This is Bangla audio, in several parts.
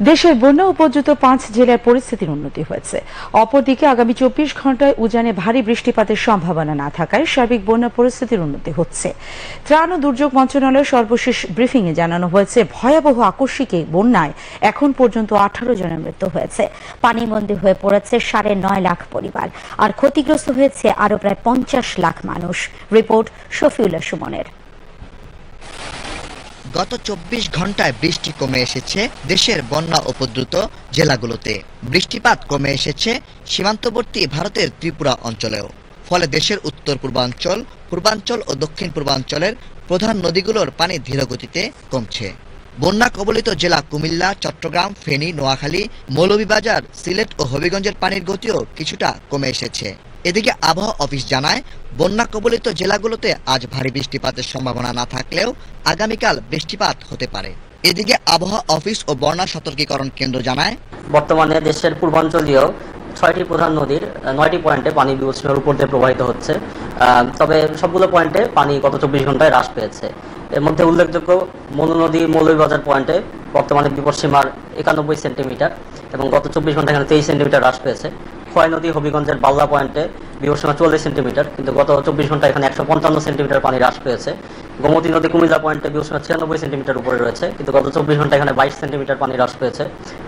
দেশের বন্যা উপদ্রুত পাঁচ জেলার পরিস্থিতির উন্নতি হয়েছে। অপরদিকে আগামী চব্বিশ ঘন্টায় উজানে ভারী বৃষ্টিপাতের সম্ভাবনা না থাকায় সার্বিক বন্যা পরিস্থিতির উন্নতি হচ্ছে। ত্রাণ ও দুর্যোগ মন্ত্রণালয়ের সর্বশেষ ব্রিফিংয়ে জানানো হয়েছে, ভয়াবহ আকস্মিক এই বন্যায় এখন পর্যন্ত আঠারো জনের মৃত্যু হয়েছে। পানিবন্দী হয়ে পড়েছে সাড়ে নয় লাখ পরিবার। আর ক্ষতিগ্রস্ত হয়েছে আরও প্রায় পঞ্চাশ লাখ মানুষ। রিপোর্ট শফিউল্লাহ সুমনের। গত চব্বিশ ঘন্টায় বৃষ্টি কমে এসেছে দেশের বন্যা উপদ্রুত জেলাগুলোতে। বৃষ্টিপাত কমে এসেছে সীমান্তবর্তী ভারতের ত্রিপুরা অঞ্চলেও। ফলে দেশের উত্তর পূর্বাঞ্চল পূর্বাঞ্চল ও দক্ষিণ পূর্বাঞ্চলের প্রধান নদীগুলোর পানি ধীরগতিতে কমছে। বন্যা কবলিত জেলা কুমিল্লা, চট্টগ্রাম, ফেনী, নোয়াখালী, মৌলভীবাজার, সিলেট ও হবিগঞ্জের পানির গতিও কিছুটা কমে এসেছে। এদিকে আবহাওয়া অফিস জানায়, বন্যা কবলিত জেলাগুলোতে আজ ভারী বৃষ্টিপাতের সম্ভাবনা না থাকলেও আগামীকাল বৃষ্টিপাত হতে পারে। এদিকে আবহাওয়া অফিস ও বন্যা সতর্কীকরণ কেন্দ্র জানায়, বর্তমানে দেশের পূর্বাঞ্চলীয় ছয়টি প্রধান নদীর নয়টি পয়েন্টে পানি বিপদসীমার উপর দিয়ে প্রবাহিত হচ্ছে। তবে সবগুলো পয়েন্টে পানি গত চব্বিশ ঘন্টায় হ্রাস পেয়েছে। এর মধ্যে উল্লেখযোগ্য মনু নদী, মৌলভীবাজার পয়েন্টে বর্তমানে বিপদসীমার একানব্বই সেন্টিমিটার এবং গত চব্বিশ ঘন্টায় এখানে তেইশ সেন্টিমিটার হ্রাস পেয়েছে। খোয়াই নদী হবিগঞ্জের বাল্লা পয়েন্টে বিপদসীমা চল্লিশ সেন্টিমিটার, কিন্তু গত চব্বিশ ঘন্টায় এখানে একশো পঞ্চান্ন সেন্টিমিটার পানি হ্রাস পেয়েছে। গোমতী নদী কুমিল্লা পয়েন্টে বিপদসীমা ছিয়ানব্বই সেন্টিমিটার উপরে রয়েছে, কিন্তু গত চব্বিশ ঘণ্টা এখানে বাইশ সেন্টিমিটার পানি হ্রাস পেয়েছে।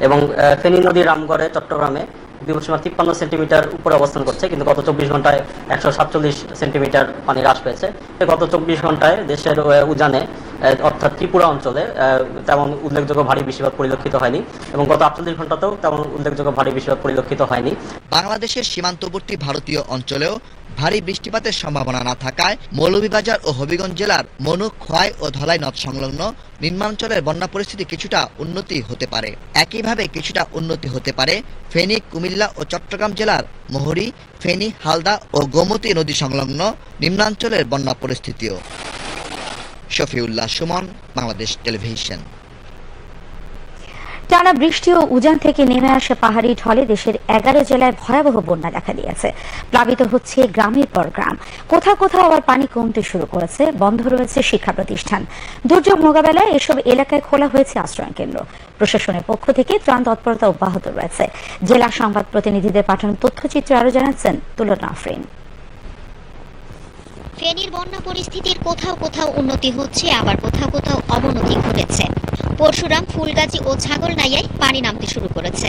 এবং ফেনী নদী রামগড়ে, চট্টগ্রামে বিপদসীমা তিপ্পান্ন সেন্টিমিটার উপরে অবস্থান করছে, কিন্তু গত চব্বিশ ঘন্টায় একশো সাতচল্লিশ সেন্টিমিটার পানি হ্রাস পেয়েছে। গত চব্বিশ ঘন্টায় দেশের উজানে অর্থাৎ ত্রিপুরা অঞ্চলে তেমন উল্লেখযোগ্য ভারী বৃষ্টিপাত পরিলক্ষিত হয়নি এবং গত আটচল্লিশ ঘন্টাতেও তেমন উল্লেখযোগ্য ভারী বৃষ্টিপাত পরিলক্ষিত হয়নি। বাংলাদেশের সীমান্তবর্তী ভারতীয় অঞ্চলেও ভারী বৃষ্টিপাতের সম্ভাবনা না থাকায় মৌলভীবাজার ও হবিগঞ্জ জেলার মনু, খোয়াই ও ধলাই নদ সংলগ্ন নিম্নাঞ্চলের বন্যা পরিস্থিতি কিছুটা উন্নতি হতে পারে। একইভাবে কিছুটা উন্নতি হতে পারে ফেনী, কুমিল্লা ও চট্টগ্রাম জেলার মোহরী, ফেনী, হালদা ও গোমতী নদী সংলগ্ন নিম্নাঞ্চলের বন্যা পরিস্থিতিও। শফিউল্লাহ সুমন, বাংলাদেশ টেলিভিশন। টানা বৃষ্টি ও উজান থেকে নেমে আসা পাহাড়ি ঢলে দেশের এগারো জেলায় ভয়াবহ বন্যা দেখা দিয়েছে। প্লাবিত হচ্ছে গ্রামের পর গ্রাম। কোথাও কোথাও আবার পানি কমতে শুরু করেছে। বন্ধ রয়েছে শিক্ষা প্রতিষ্ঠান। দুর্যোগ মোকাবেলায় এসব এলাকায় খোলা হয়েছে আশ্রয় কেন্দ্র। প্রশাসনের পক্ষ থেকে ত্রাণ তৎপরতা অব্যাহত রয়েছে। জেলা সংবাদ প্রতিনিধিদের পাঠানো তথ্যচিত্র আরও জানাচ্ছেন তুলনা আফরিন। ফেনীর বন্যা পরিস্থিতির কোথাও কোথাও উন্নতি হচ্ছে, আবার কোথাও কোথাও অবনতি ঘটেছে। পরশুরাম, ফুলগাজী ও ছাগলনাইয়ায় পানি নামতে শুরু করেছে।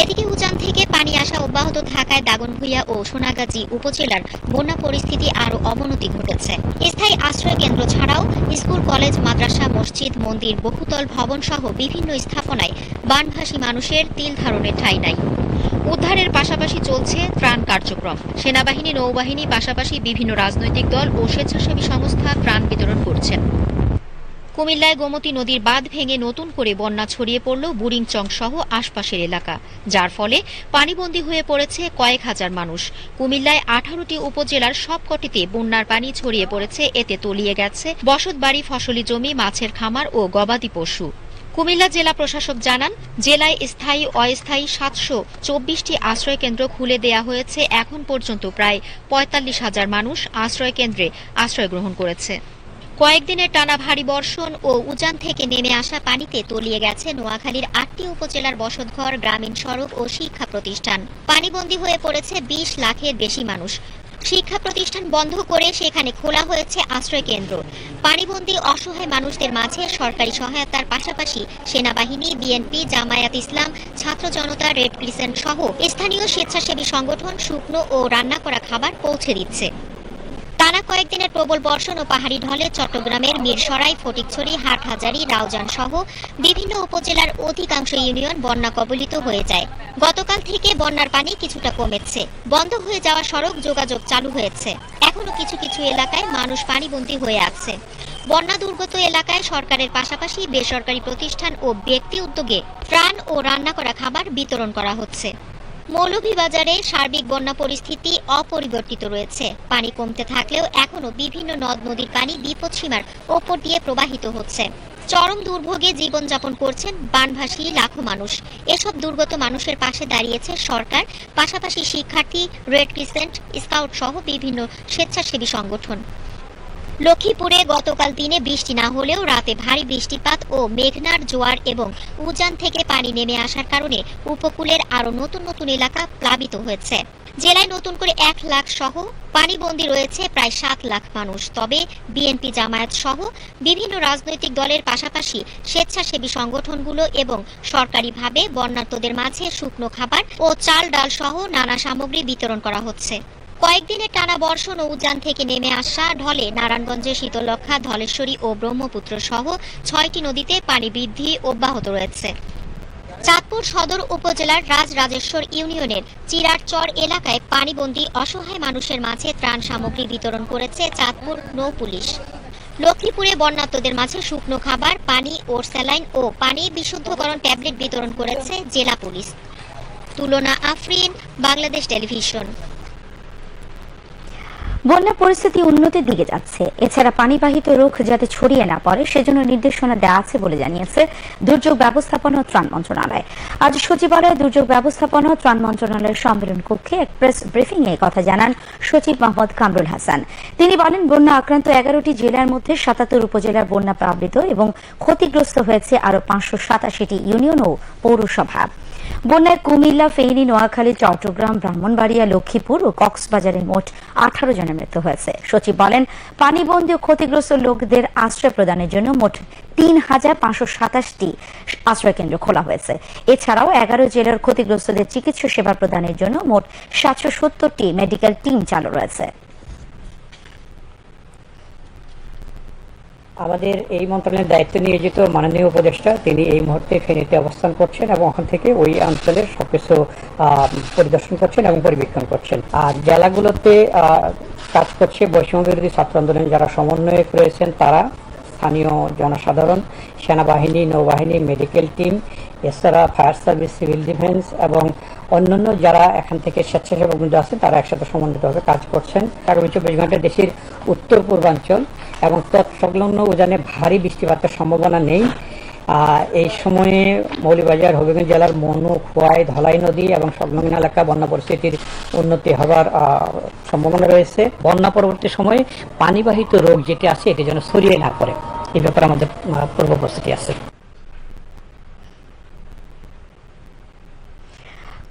এদিকে উজান থেকে পানি আসা অব্যাহত থাকায় দাগনভূঞা ও সোনাগাজী উপজেলার বন্যা পরিস্থিতি আরও অবনতি ঘটেছে। স্থায়ী আশ্রয় কেন্দ্র ছাড়াও স্কুল, কলেজ, মাদ্রাসা, মসজিদ, মন্দির, বহুতল ভবন সহ বিভিন্ন স্থাপনায় বানভাসী মানুষের তিল ধারণের ঠাঁই নাই। উদ্ধারের পাশাপাশি চলছে ত্রাণ কার্যক্রম। সেনাবাহিনী, নৌবাহিনী, পাশাপাশি বিভিন্ন রাজনৈতিক দল ও স্বেচ্ছাসেবী সংস্থা ত্রাণ বিতরণ করছেন কুমিল্লায় গোমতী নদীর বাঁধ ভেঙে নতুন করে বন্যা ছড়িয়ে পড়ল বুরিংচং সহ আশপাশের এলাকা। যার ফলে পানিবন্দী হয়ে পড়েছে কয়েক হাজার মানুষ। কুমিল্লায় আঠারোটি উপজেলার সবকটিতে বন্যার পানি ছড়িয়ে পড়েছে। এতে তলিয়ে গেছে বসতবাড়ি, ফসলি জমি, মাছের খামার ও গবাদি পশু। কুমিল্লা জেলা প্রশাসক জানান, জেলায় স্থায়ী অস্থায়ী সাতশো চব্বিশটি আশ্রয় কেন্দ্র খুলে দেয়া হয়েছে। এখন পর্যন্ত প্রায় পঁয়তাল্লিশ হাজার মানুষ আশ্রয় কেন্দ্রে আশ্রয় গ্রহণ করেছে। কয়েকদিনের টানা ভারী বর্ষণ ও উজান থেকে নেমে আসা পানিতে তলিয়ে গেছে নোয়াখালীর আটটি উপজেলার বসতঘর, গ্রামীণ সড়ক ও শিক্ষা প্রতিষ্ঠান। পানিবন্দী হয়ে পড়েছে বিশ লাখের বেশি মানুষ। শিক্ষা প্রতিষ্ঠান বন্ধ করে সেখানে খোলা হয়েছে আশ্রয় কেন্দ্র। পানিবন্দী অসহায় মানুষদের মাঝে সরকারি সহায়তার পাশাপাশি সেনাবাহিনী, বিএনপি, জামায়াত ইসলাম, ছাত্র জনতা, রেড ক্রিসেন্ট সহ স্থানীয় স্বেচ্ছাসেবী সংগঠন শুকনো ও রান্না করা খাবার পৌঁছে দিচ্ছে। টানা কয়েকদিনের প্রবল বর্ষণ ও পাহাড়ি ঢলে চট্টগ্রামের মিরসরাই, ফটিকছড়ি, হাটহাজারী রাউজান সহ বিভিন্ন উপজেলার অধিকাংশ ইউনিয়ন বন্যা কবলিত হয়ে যায়। গতকাল থেকে বন্যার পানি কিছুটা কমেছে। বন্ধ হয়ে যাওয়া সড়ক যোগাযোগ চালু হয়েছে। এখনও কিছু কিছু এলাকায় মানুষ পানিবন্দী হয়ে আছে। বন্যা দুর্গত এলাকায় সরকারের পাশাপাশি বেসরকারি প্রতিষ্ঠান ও ব্যক্তি উদ্যোগে ত্রাণ ও রান্না করা খাবার বিতরণ করা হচ্ছে। মৌলভীবাজারে সার্বিক বন্যা পরিস্থিতি অপরিবর্তিত রয়েছে। পানি কমতে থাকলেও এখনও বিভিন্ন নদ নদীর পানি বিপদসীমার ওপর দিয়ে প্রবাহিত হচ্ছে। চরম দুর্ভোগে জীবনযাপন করছেন বানভাসী লাখো মানুষ। এসব দুর্গত মানুষের পাশে দাঁড়িয়েছে সরকার, পাশাপাশি শিক্ষার্থী, রেড ক্রিসেন্ট, স্কাউট সহ বিভিন্ন স্বেচ্ছাসেবী সংগঠন। লক্ষ্মীপুরে গতকাল দিনে বৃষ্টি না হলেও রাতে ভারী বৃষ্টিপাত ও মেঘনার জোয়ার এবং উজান থেকে পানি নেমে আসার কারণে উপকূলের আরও নতুন নতুন এলাকা প্লাবিত হয়েছে। জেলায় নতুন করে এক লাখ সহ পানিবন্দী রয়েছে প্রায় সাত লাখ মানুষ। তবে বিএনপি জামায়াত সহ বিভিন্ন রাজনৈতিক দলের পাশাপাশি স্বেচ্ছাসেবী সংগঠনগুলো এবং সরকারিভাবে বন্যার্তদের মাঝে শুকনো খাবার ও চাল ডাল সহ নানা সামগ্রী বিতরণ করা হচ্ছে। কয়েকদিনের টানা বর্ষণ ও উজান থেকে নেমে আসা ঢলে নারায়ণগঞ্জের শীতলক্ষা ধলেশ্বরী ও ব্রহ্মপুত্র সহ ছয়টি নদীতে পানি বৃদ্ধি অব্যাহত রয়েছে। চাঁদপুর সদর উপজেলার রাজরাজেশ্বর ইউনিয়নের চিরারচর এলাকায় পানিবন্দী অসহায় মানুষের মাঝে ত্রাণ সামগ্রী বিতরণ করেছে চাঁদপুর নৌ পুলিশ লক্ষ্মীপুরে বন্যার্তদের মাঝে শুকনো খাবার, পানি ও স্যালাইন ও পানি বিশুদ্ধকরণ ট্যাবলেট বিতরণ করেছে জেলা পুলিশ। তুলনা আফরিন, বাংলাদেশ টেলিভিশন। বন্যা পরিস্থিতি উন্নতির দিকে যাচ্ছে। এছাড়া পানিবাহিত রোগ যাতে ছড়িয়ে না পড়ে, সেজন্য নির্দেশনা দেওয়া আছে বলে জানিয়েছে দুর্যোগ ব্যবস্থাপনা ও ত্রাণ মন্ত্রণালয়। আজ সচিবালয়ে দুর্যোগ ব্যবস্থাপনা ও ত্রাণ মন্ত্রণালয়ের সম্মেলন কক্ষে এক প্রেস ব্রিফিং এ কথা জানান সচিব মোহাম্মদ কামরুল হাসান। তিনি বলেন, বন্যা আক্রান্ত এগারোটি জেলার মধ্যে সাতাত্তর উপজেলার বন্যা প্লাবিত এবং ক্ষতিগ্রস্ত হয়েছে আরও পাঁচশো সাতাশিটি ইউনিয়ন ও পৌরসভা। বন্যায় কুমিল্লা, ফেনী, নোয়াখালী, চট্টগ্রাম, ব্রাহ্মণবাড়িয়া, লক্ষ্মীপুর ও কক্সবাজারে মোট আঠারো জনের মৃত্যু হয়েছে। সচিব বলেন, পানিবন্দী ও ক্ষতিগ্রস্ত লোকদের আশ্রয় প্রদানের জন্য মোট তিন হাজার পাঁচশো সাতাশটি আশ্রয় কেন্দ্র খোলা হয়েছে। এছাড়াও এগারো জেলার ক্ষতিগ্রস্তদের চিকিৎসা সেবা প্রদানের জন্য মোট সাতশো সত্তরটি মেডিকেল টিম চালু রয়েছে। আমাদের এই মন্ত্রণালয়ের দায়িত্বে নিয়োজিত মাননীয় উপদেষ্টা, তিনি এই মুহূর্তে ফেনীতে অবস্থান করছেন এবং ওখান থেকে ওই অঞ্চলের সবকিছু পরিদর্শন করছেন এবং পরিবীক্ষণ করছেন। আর জেলাগুলোতে কাজ করছে বৈষম্য বিরোধী ছাত্র আন্দোলনে যারা সমন্বয়ক রয়েছেন তারা, স্থানীয় জনসাধারণ, সেনাবাহিনী, নৌবাহিনী, মেডিকেল টিম, এছাড়া ফায়ার সার্ভিস, সিভিল ডিফেন্স এবং অন্যান্য যারা এখান থেকে স্বেচ্ছাসেবক আছে, তারা একসাথে সমন্বিতভাবে কাজ করছেন। আগামী চব্বিশ ঘণ্টা দেশের উত্তর পূর্বাঞ্চল এবং তৎসংলগ্ন উজানে ভারী বৃষ্টিপাতের সম্ভাবনা নেই। এই সময়ে মৌলিবাজার হবিগঞ্জ জেলার মনু, খোয়াই, ধলাই নদী এবং সংলগ্ন এলাকা বন্যা পরিস্থিতির উন্নতি হবার সম্ভাবনা রয়েছে। বন্যা পরবর্তী সময়ে পানিবাহিত রোগ যেটি আছে, এটি যেন ছড়িয়ে না পড়ে। এই ব্যাপারে আমাদের পূর্ব প্রস্তুতি আছে।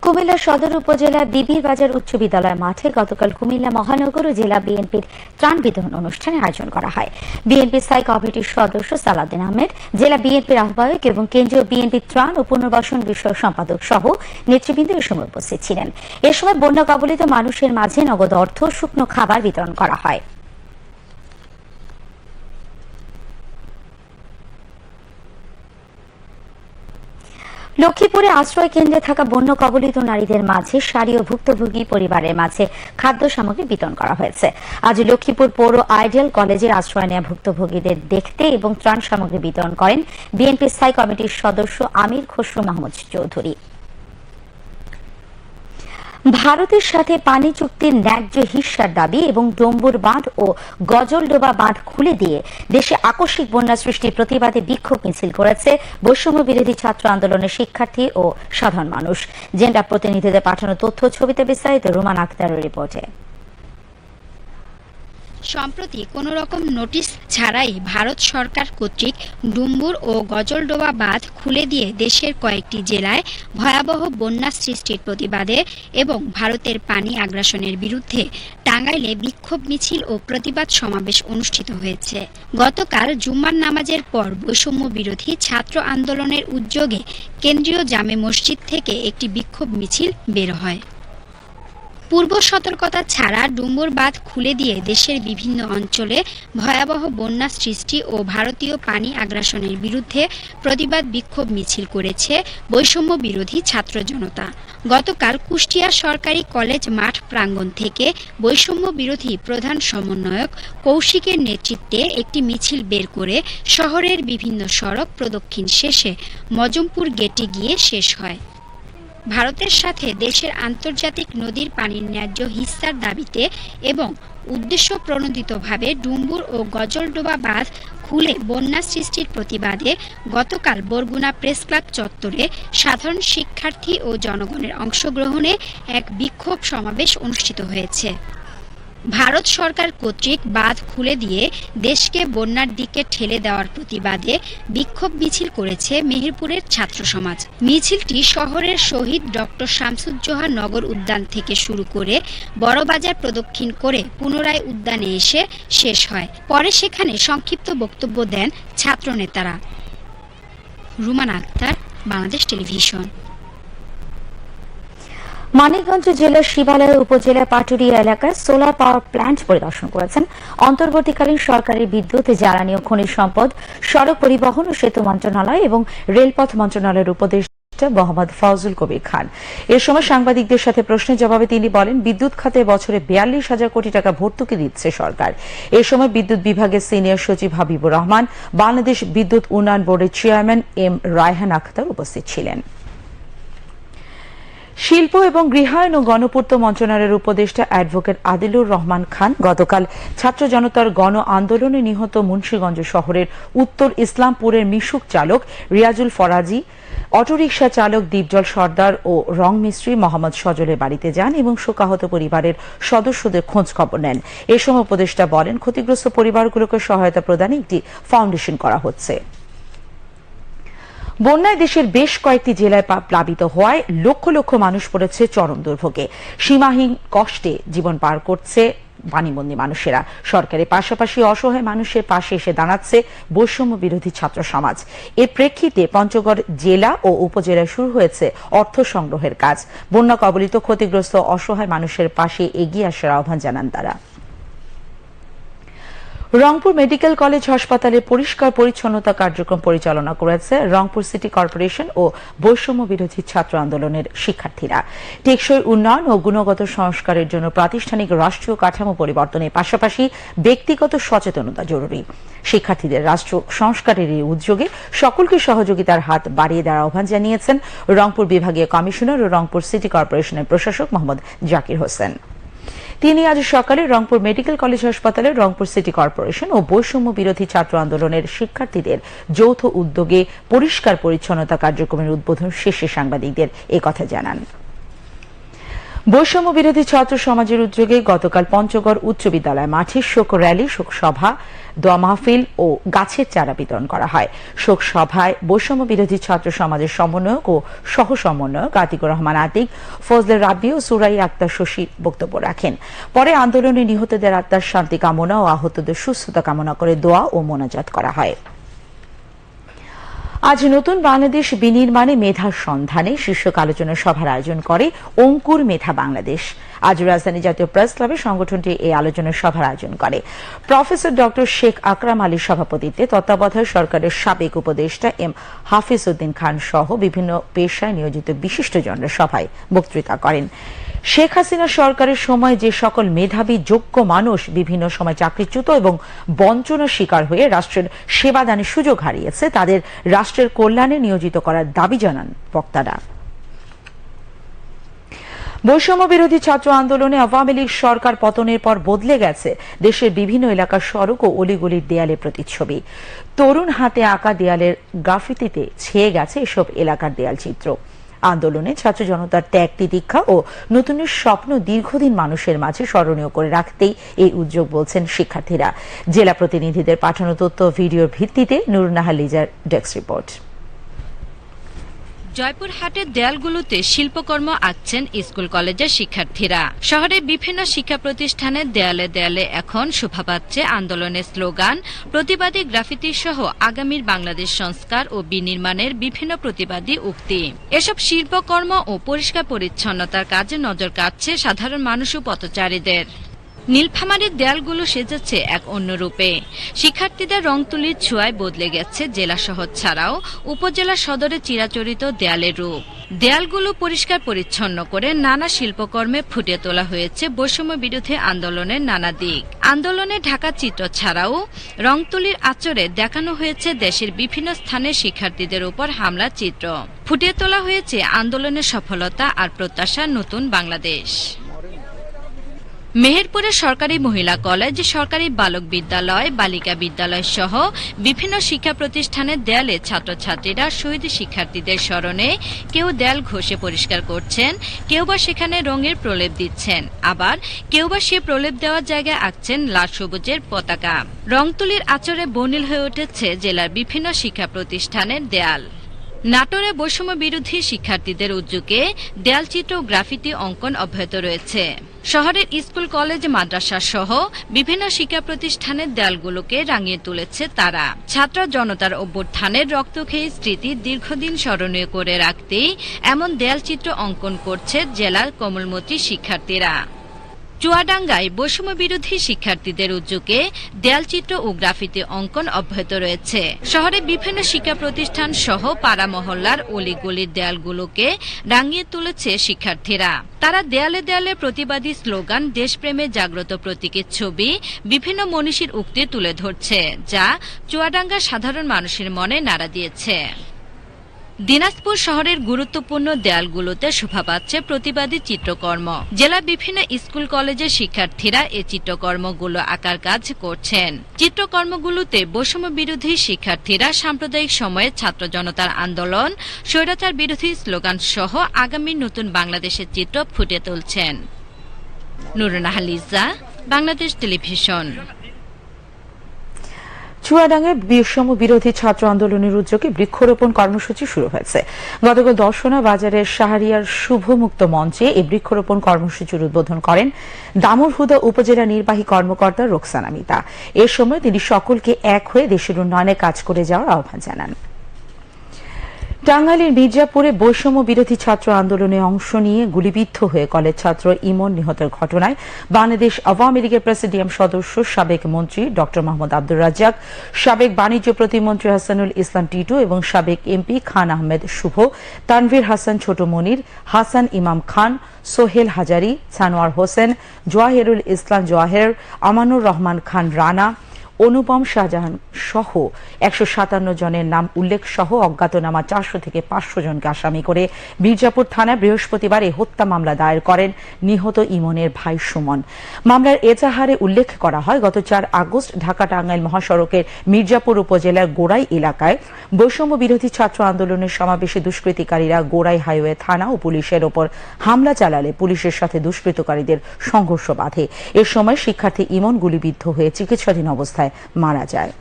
কুমিল্লা সদর উপজেলা বিবির বাজার উচ্চ বিদ্যালয় মাঠে গতকাল কুমিল্লা মহানগর ও জেলা বিএনপির ত্রাণ বিতরণ অনুষ্ঠানের আয়োজন করা হয়। বিএনপি স্থায়ী কমিটির সদস্য সালাউদ্দিন আহমেদ, জেলা বিএনপির আহ্বায়ক এবং কেন্দ্রীয় বিএনপি ত্রাণ ও পুনর্বাসন বিষয়ক সম্পাদক সহ নেতৃবৃন্দ এ সময় উপস্থিত ছিলেন। এ সময় বন্যা কবলিত মানুষের মাঝে নগদ অর্থ শুকনো খাবার বিতরণ করা হয়। লক্ষ্মীপুরে আশ্রয় কেন্দ্রে থাকা বন্য কবলিত নারীদের মাঝে সারি ও ভুক্তভোগী পরিবারের মাঝে খাদ্য সামগ্রী বিতরণ করা হয়েছে। আজ লক্ষ্মীপুর পৌর আইডিয়াল কলেজের আশ্রয় নেওয়া ভুক্তভোগীদের দেখতে এবং ত্রাণ সামগ্রী বিতরণ করেন বিএনপি স্থায়ী কমিটির সদস্য আমির খসরু মাহমুদ চৌধুরী। ভারতের সাথে পানি চুক্তির ন্যায্য হিস্যার দাবি এবং ডম্বুর বাঁধ ও গজলডোবা বাঁধ খুলে দিয়ে দেশে আকস্মিক বন্যা সৃষ্টির প্রতিবাদে বিক্ষোভ মিছিল করেছে বৈষম্য বিরোধী ছাত্র আন্দোলনের শিক্ষার্থী ও সাধারণ মানুষ। জেন্ডা প্রতিনিধিদের পাঠানো তথ্য ছবিতে বিস্তারিত রুমান আক্তারের রিপোর্টে। সম্প্রতি কোনো রকম নোটিশ ছাড়াই ভারত সরকার কর্তৃক ডুম্বুর ও গজলডোবা বাঁধ খুলে দিয়ে দেশের কয়েকটি জেলায় ভয়াবহ বন্যা সৃষ্টির প্রতিবাদে এবং ভারতের পানি আগ্রাসনের বিরুদ্ধে টাঙ্গাইলে বিক্ষোভ মিছিল ও প্রতিবাদ সমাবেশ অনুষ্ঠিত হয়েছে। গতকাল জুম্মার নামাজের পর বৈষম্য বিরোধী ছাত্র আন্দোলনের উদ্যোগে কেন্দ্রীয় জামে মসজিদ থেকে একটি বিক্ষোভ মিছিল বের হয়। পূর্ব সতর্কতা ছাড়া ডুম্বুর বাঁধ খুলে দিয়ে দেশের বিভিন্ন অঞ্চলে ভয়াবহ বন্যা সৃষ্টি ও ভারতীয় পানি আগ্রাসনের বিরুদ্ধে প্রতিবাদ বিক্ষোভ মিছিল করেছে বৈষম্য বিরোধী ছাত্র জনতা। গতকাল কুষ্টিয়া সরকারি কলেজ মাঠ প্রাঙ্গণ থেকে বৈষম্য বিরোধী প্রধান সমন্বয়ক কৌশিকের নেতৃত্বে একটি মিছিল বের করে শহরের বিভিন্ন সড়ক প্রদক্ষিণ শেষে মজমপুর গেটে গিয়ে শেষ হয়। ভারতের সাথে দেশের আন্তর্জাতিক নদীর পানির ন্যায্য হিস্সার দাবিতে এবং উদ্দেশ্য প্রণোদিতভাবে ডুম্বুর ও গজলডোবা বাঁধ খুলে বন্যা সৃষ্টির প্রতিবাদে গতকাল বরগুনা প্রেস ক্লাব চত্বরে সাধারণ শিক্ষার্থী ও জনগণের অংশগ্রহণে এক বিক্ষোভ সমাবেশ অনুষ্ঠিত হয়েছে। ভারত সরকার কর্তৃক বাঁধ খুলে দিয়ে দেশকে বন্যার দিকে ঠেলে দেওয়ার প্রতিবাদে বিক্ষোভ মিছিল করেছে মেহেরপুরের ছাত্র সমাজ। মিছিলটি শহরের শহীদ ডক্টর শামসুজ্জোহা নগর উদ্যান থেকে শুরু করে বড়বাজার প্রদক্ষিণ করে পুনরায় উদ্যানে এসে শেষ হয়। পরে সেখানে সংক্ষিপ্ত বক্তব্য দেন ছাত্র নেতারা রুমান আক্তার, বাংলাদেশ টেলিভিশন। মানিকগঞ্জ জেলার শিবালয় উপজেলার পাটুরিয়া এলাকায় সোলার পাওয়ার প্ল্যান্ট পরিদর্শন করেছেন। অন্তর্বর্তীকালীন সরকারি বিদ্যুৎ জ্বালানি ও খনিজ সম্পদ, সড়ক পরিবহন ও সেতু মন্ত্রণালয় এবং রেলপথ মন্ত্রণালয়ের উপদেষ্টা মোহাম্মদ ফজল কবির খান। এ সময় সাংবাদিকদের সাথে প্রশ্নের জবাবে তিনি বলেন, বিদ্যুৎ খাতে বছরে বিয়াল্লিশ হাজার কোটি টাকা ভর্তুকি দিচ্ছে সরকার। এ সময় বিদ্যুৎ বিভাগের সিনিয়র সচিব হাবিবুর রহমান, বাংলাদেশ বিদ্যুৎ উন্নয়ন বোর্ডের চেয়ারম্যান এম রায়হান আখতার উপস্থিত ছিলেন। শিল্প এবং গৃহায়ন ও গণপূর্ত মন্ত্রণালয়ের উপদেষ্টা অ্যাডভোকেট আদিলুর রহমান খান গতকাল ছাত্র জনতার গণ আন্দোলনে নিহত মুন্সীগঞ্জ শহরের উত্তর ইসলামপুরের মিশুক চালক রিয়াজুল ফরাজি, অটোরিকশা চালক দীপজল সর্দার ও রং মিস্ত্রি মোহাম্মদ সজলের বাড়িতে যান এবং শোকাহত পরিবারের সদস্যদের খোঁজ খবর নেন। এ সময় উপদেষ্টা বলেন, ক্ষতিগ্রস্ত পরিবারগুলোকে সহায়তা প্রদানে একটি ফাউন্ডেশন করা হচ্ছে। বন্যায় দেশের বেশ কয়েকটি জেলায় প্লাবিত হওয়ায় লক্ষ লক্ষ মানুষ পড়েছে চরম দুর্ভোগে। সীমাহীন কষ্টে জীবন পার করছে বাণীবন্দী মানুষেরা। সরকারের পাশাপাশি অসহায় মানুষের পাশে এসে দাঁড়াচ্ছে বৈষম্য বিরোধী ছাত্র সমাজ। এর প্রেক্ষিতে পঞ্চগড় জেলা ও উপজেলায় শুরু হয়েছে অর্থ সংগ্রহের কাজ। বন্যা কবলিত ক্ষতিগ্রস্ত অসহায় মানুষের পাশে এগিয়ে আসার আহ্বান জানান তারা। রংপুর মেডিকেল কলেজ হাসপাতালে পরিষ্কার পরিচ্ছন্নতা কার্যক্রম পরিচালনা করেছে রংপুর সিটি কর্পোরেশন ও বৈষম্য বিরোধী ছাত্র আন্দোলনের শিক্ষার্থীরা। টেকসই উন্নয়ন ও গুণগত সংস্কারের জন্য প্রাতিষ্ঠানিক রাষ্ট্রীয় কাঠামো পরিবর্তনের পাশাপাশি ব্যক্তিগত সচেতনতা জরুরি। শিক্ষার্থীদের রাষ্ট্র সংস্কারের এই উদ্যোগে সকলকে সহযোগিতার হাত বাড়িয়ে দেওয়ার আহ্বান জানিয়েছেন রংপুর বিভাগীয় কমিশনার ও রংপুর সিটি কর্পোরেশনের প্রশাসক মোহাম্মদ জাকির হোসেন। তিনি আজ সকালে রংপুর মেডিকেল কলেজ হাসপাতালে রংপুর সিটি কর্পোরেশন ও বৈষম্য বিরোধী ছাত্র আন্দোলনের শিক্ষার্থীদের যৌথ উদ্যোগে পরিষ্কার পরিচ্ছন্নতা কার্যক্রমের উদ্বোধন শেষে সাংবাদিকদের একথা জানান। বৈষম্য বিরোধী ছাত্র সমাজের উদ্যোগে গতকাল পঞ্চগড় উচ্চ বিদ্যালয় মাঠে শোক র্যালি, শোক সভা দোয়া মাহফিল ও গাছের চারা বিতরণ করা হয়। শোক সভায় বৈষম্য বিরোধী ছাত্র সমাজের সমন্বয়ক ও সহ সমন্বয়ক আতিকুর রহমান আতিক, ফজলে রাব্বি ও সুরাই আক্তার শশী বক্তব্য রাখেন। পরে আন্দোলনে নিহতদের আত্মার শান্তি কামনা ও আহতদের সুস্থতা কামনা করে দোয়া ও মোনাজাত করা হয়। আজ নতুন বাংলাদেশ বিনির্মাণে মেধার সন্ধানে শীর্ষক আলোচনা সভার আয়োজন করে অঙ্কুর মেধা বাংলাদেশ। আজ রাজধানী জাতীয় প্রেস ক্লাবে সংগঠনটি এই আলোচনা সভার আয়োজন করে। প্রফেসর ডক্টর শেখ আকরাম আলীর সভাপতিত্বে তত্ত্বাবধায়ক সরকারের সাবেক উপদেষ্টা এম হাফিজ উদ্দিন খান সহ বিভিন্ন পেশায় নিয়োজিত বিশিষ্টজনরা সভায় বক্তৃতা করেন। শেখ হাসিনা সরকারের সময় যে সকল মেধাবী, যোগ্য মানুষ বিভিন্ন সময় চাকরিচ্যুত এবং বঞ্চনার শিকার হয়ে রাষ্ট্রের সেবাদানের সুযোগ হারিয়েছে, তাদের রাষ্ট্রের কল্যাণে নিয়োজিত করার দাবি জানান বক্তারা। বৈষম্য বিরোধী ছাত্র আন্দোলনে আওয়ামী লীগ সরকার পতনের পর বদলে গেছে দেশের বিভিন্ন এলাকার সড়ক ও অলিগলির দেয়ালে প্রতিচ্ছবি। তরুণ হাতে আঁকা দেয়ালের গ্রাফিতিতে ছেয়ে গেছে এসব এলাকার দেয়াল চিত্র আন্দোলনে ছাত্র জনতার ত্যাগ, তিতিক্ষা ও নতুনের স্বপ্ন দীর্ঘদিন মানুষের মাঝে স্মরণীয় করে রাখতেই এই উদ্যোগ বলছেন শিক্ষার্থীরা। জেলা প্রতিনিধিদের পাঠানো তথ্য ভিডিওর ভিত্তিতে নুরুন্নাহার লিজার ডেস্ক রিপোর্ট। জয়পুরহাটের দেয়ালগুলোতে শিল্পকর্ম আঁকছেন স্কুল কলেজের শিক্ষার্থীরা। শহরের বিভিন্ন শিক্ষা প্রতিষ্ঠানের দেয়ালে দেয়ালে এখন শোভা পাচ্ছে আন্দোলনের স্লোগান, প্রতিবাদী গ্রাফিতি সহ আগামীর বাংলাদেশ সংস্কার ও বিনির্মাণের বিভিন্ন প্রতিবাদী উক্তি। এসব শিল্পকর্ম ও পরিষ্কার পরিচ্ছন্নতার কাজে নজর কাটছে সাধারণ মানুষ ও পথচারীদের। নীলফামারীর দেয়ালগুলো সেজেছে এক অন্য রূপে। শিক্ষার্থীদের রং তুলির ছোঁয়ায় বদলে গেছে জেলা শহর ছাড়াও উপজেলা সদরে চিরাচরিত দেয়ালের রূপ। দেয়ালগুলো পরিষ্কার পরিচ্ছন্ন করে নানা শিল্পকর্মে ফুটিয়ে তোলা হয়েছে বৈষম্য বিরোধী আন্দোলনের নানা দিক। আন্দোলনে ঢাকা চিত্র ছাড়াও রংতুলির আচরে দেখানো হয়েছে দেশের বিভিন্ন স্থানে শিক্ষার্থীদের উপর হামলার চিত্র। ফুটিয়ে তোলা হয়েছে আন্দোলনের সফলতা আর প্রত্যাশা নতুন বাংলাদেশ। মেহেরপুরে সরকারি মহিলা কলেজ, সরকারি বালক বিদ্যালয়, বালিকা বিদ্যালয় সহ বিভিন্ন শিক্ষা প্রতিষ্ঠানের দেয়ালে ছাত্রছাত্রীরা শহীদ শিক্ষার্থীদের স্মরণে কেউ দেয়াল ঘষে পরিষ্কার করছেন, কেউ বা সেখানে রঙের প্রলেপ দিচ্ছেন। আবার কেউ বা সে প্রলেপ দেওয়ার জায়গায় আঁকছেন লাল সবুজের পতাকা। রংতুলির আচরে বনিল হয়ে উঠেছে জেলার বিভিন্ন শিক্ষা প্রতিষ্ঠানের দেয়াল। নাটোরে বৈষম্য বিরোধী শিক্ষার্থীদের উদ্যোগে দেয়ালচিত্র গ্রাফিতি অঙ্কন অব্যাহত রয়েছে। শহরের স্কুল, কলেজ, মাদ্রাসা সহ বিভিন্ন শিক্ষা প্রতিষ্ঠানের দেয়ালগুলোকে রাঙিয়ে তুলেছে তারা। ছাত্র জনতার অভ্যুত্থানের রক্তক্ষয়ী স্মৃতি দীর্ঘদিন স্মরণীয় করে রাখতেই এমন দেয়ালচিত্র অঙ্কন করছে জেলার কমলমতি শিক্ষার্থীরা। চুয়াডাঙ্গায় বৈষম্য বিরোধী শিক্ষার্থীদের উদ্যোগে দেয়ালচিত্র ও গ্রাফিতে অঙ্কন অব্যাহত রয়েছে। শহরে বিভিন্ন শিক্ষা প্রতিষ্ঠান সহ পাড়া মহল্লার অলিগলির দেয়ালগুলোকে রাঙিয়ে তুলেছে শিক্ষার্থীরা। তারা দেয়ালে দেয়ালে প্রতিবাদী স্লোগান, দেশপ্রেমে জাগ্রত প্রতীকের ছবি, বিভিন্ন মনীষীর উক্তি তুলে ধরছে, যা চুয়াডাঙ্গার সাধারণ মানুষের মনে নাড়া দিয়েছে। দিনাজপুর শহরের গুরুত্বপূর্ণ দেয়ালগুলোতে শোভা পাচ্ছে প্রতিবাদী চিত্রকর্ম। জেলার বিভিন্ন স্কুল, কলেজের শিক্ষার্থীরা এই চিত্রকর্মগুলো আঁকার কাজ করছেন। চিত্রকর্মগুলোতে বৈষম্য বিরোধী শিক্ষার্থীরা সাম্প্রদায়িক সময়ে ছাত্র জনতার আন্দোলন, স্বৈরাচার বিরোধী স্লোগান সহ আগামী নতুন বাংলাদেশের চিত্র ফুটে তুলছেন। নুরনাহালিজা বাংলাদেশ টেলিভিশন। চুয়াডাঙ্গায় বৈষম্য বিরোধী ছাত্র আন্দোলনের উদ্যোগে বৃক্ষরোপণ কর্মসূচি শুরু হয়েছে। গতকাল দর্শনা বাজারের শাহরিয়ার শুভমুক্ত মঞ্চে এই বৃক্ষরোপণ কর্মসূচির উদ্বোধন করেন দামুরহুদা উপজেলা নির্বাহী কর্মকর্তা রোকসানা মিতা এ সময় তিনি সকলকে এক হয়ে দেশের উন্নয়নে কাজ করে যাওয়ার আহ্বান জানান। টাঙ্গাইলের মির্জাপুরে বৈষম্য বিরোধী ছাত্র আন্দোলনে অংশ নিয়ে গুলিবিদ্ধ হয়ে কলেজ ছাত্র ইমন নিহতের ঘটনায় বাংলাদেশ আওয়ামী লীগের প্রেসিডিয়াম সদস্য, সাবেক মন্ত্রী ড মোহাম্মদ আব্দুর রাজ্জাক, সাবেক বাণিজ্য প্রতিমন্ত্রী হাসানুল ইসলাম টিটু এবং সাবেক এমপি খান আহমেদ শুভ, তানভীর হাসান ছোট মনির, হাসান ইমাম খান, সোহেল হাজারি, সানোয়ার হোসেন, জোয়াহেরুল ইসলাম জোয়াহের, আমানুর রহমান খান রানা অনুপম শাহজাহান সহ একশো সাতান্ন জনের নাম উল্লেখ সহ অজ্ঞাতনামা চারশো থেকে পাঁচশো জনকে আসামি করে মির্জাপুর থানায় বৃহস্পতিবার এই হত্যা মামলা দায়ের করেন নিহত ইমনের ভাই সুমন। মামলার এজাহারে উল্লেখ করা হয়, গত চার আগস্ট ঢাকা টাঙ্গাইল মহাসড়কের মির্জাপুর উপজেলার গোড়াই এলাকায় বৈষম্য বিরোধী ছাত্র আন্দোলনের সমাবেশে দুষ্কৃতিকারীরা গোড়াই হাইওয়ে থানা ও পুলিশের ওপর হামলা চালালে পুলিশের সাথে দুষ্কৃতকারীদের সংঘর্ষ বাধে। এ সময় শিক্ষার্থী ইমন গুলিবিদ্ধ হয়ে চিকিৎসাধীন অবস্থায় মারা যায়।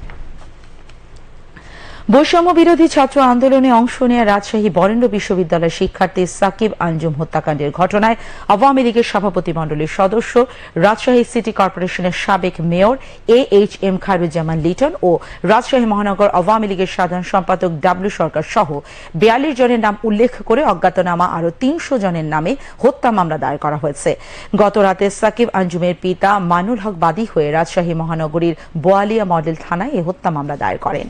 বৈষম্য বিরোধী ছাত্র আন্দোলনে অংশ নেওয়া রাজশাহী বরেন্দ্র বিশ্ববিদ্যালয়ের শিক্ষার্থী সাকিব আঞ্জুম হত্যাকাণ্ডের ঘটনায় আওয়ামী লীগের সভাপতি মণ্ডলীর সদস্য, রাজশাহী সিটি কর্পোরেশনের সাবেক mayor A H M Khairuzzaman Liton ও রাজশাহী মহানগর আওয়ামী লীগের সাধারণ সম্পাদক ডাব্লিউ সরকার সহ বিয়াল্লিশ জনের নাম উল্লেখ করে অজ্ঞাতনামা আরও তিনশো জনের নামে হত্যা মামলা দায়ের করা হয়েছে। গত রাতে সাকিব আঞ্জুমের পিতা মানুল হক বাদী হয়ে রাজশাহী মহানগরীর বোয়ালিয়া মডেল থানায় এ হত্যা মামলা দায়ের করেন।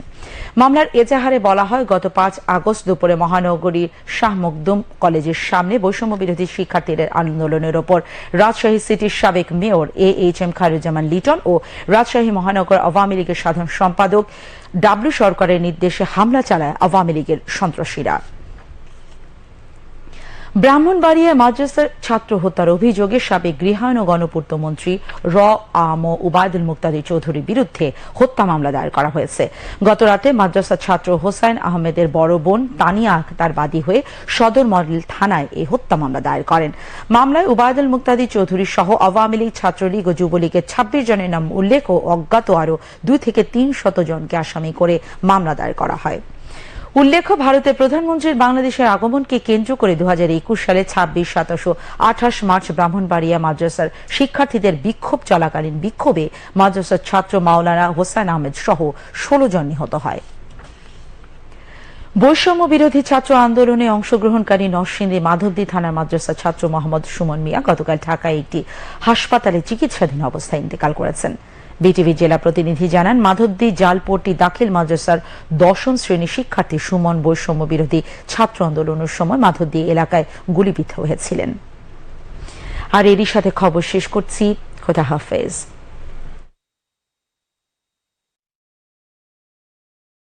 মামলার এজাহারে বলা হয়, গত পাঁচ আগস্ট দুপুরে মহানগরীর শাহ মকদুম কলেজের সামনে বৈষম্য বিরোধী শিক্ষার্থীদের আন্দোলনের ওপর রাজশাহী সিটির সাবেক mayor A H M Khairuzzaman Liton ও রাজশাহী মহানগর আওয়ামী লীগের সাধারণ সম্পাদক ডাব্লিউ সরকারের নির্দেশে হামলা চালায় আওয়ামী লীগের সন্ত্রাসীরা। ব্রাহ্মণবাড়িয়ায় মাদ্রাসার ছাত্র হত্যার অভিযোগে সাবেক গৃহায়ণ ও গণপূর্ত মন্ত্রী র আম ও উবায়দুল মুক্তাদি চৌধুরীর বিরুদ্ধে হত্যা মামলা দায়ের করা হয়েছে। গতরাতে মাদ্রাসা ছাত্র হোসাইন আহমেদের বড় বোন তানিয়া আখতার বাদী হয়ে সদর মডেল থানায় এই হত্যা মামলা দায়ের করেন। মামলায় উবায়দুল মুক্তাদি চৌধুরী সহ আওয়ামী লীগ ছাত্রলীগ ও যুবলীগের ছাব্বিশ জনের নাম উল্লেখ ও অজ্ঞাত আরও দুই থেকে তিন শত জনকে আসামি করে মামলা দায়ের করা হয়। উল্লেখ্য, ভারতের প্রধানমন্ত্রীর বাংলাদেশের আগমনকে কেন্দ্র করে দু হাজার একুশ সালে ছাব্বিশ, সাতাশ আঠাশ মার্চ ব্রাহ্মণবাড়িয়া মাদ্রাসার শিক্ষার্থীদের বিক্ষোভ চলাকালীন বিক্ষোভে মাদ্রাসার ছাত্র মাওলানা হোসাইন আহমেদ সহ ষোলো জন নিহত হয়। বৈষম্য বিরোধী ছাত্র আন্দোলনে অংশগ্রহণকারী নরসিংদী মাধবদী থানার মাদ্রাসা ছাত্র মোহাম্মদ সুমন মিয়া গতকাল ঢাকায় একটি হাসপাতালে চিকিৎসাধীন অবস্থায় ইন্তেকাল করেছেন। বিটিভি জেলা প্রতিনিধি জানান, মাধবদী জালপট্টি দাখিল মাদ্রাসার দশম শ্রেণি শিক্ষার্থী সুমন বৈষম্য বিরোধী ছাত্র আন্দোলনের সময় মাধবদী এলাকায় গুলিবিদ্ধ হয়েছিলেন। আর এরই সাথে খবর শেষ করছি। খোদা হাফেজ।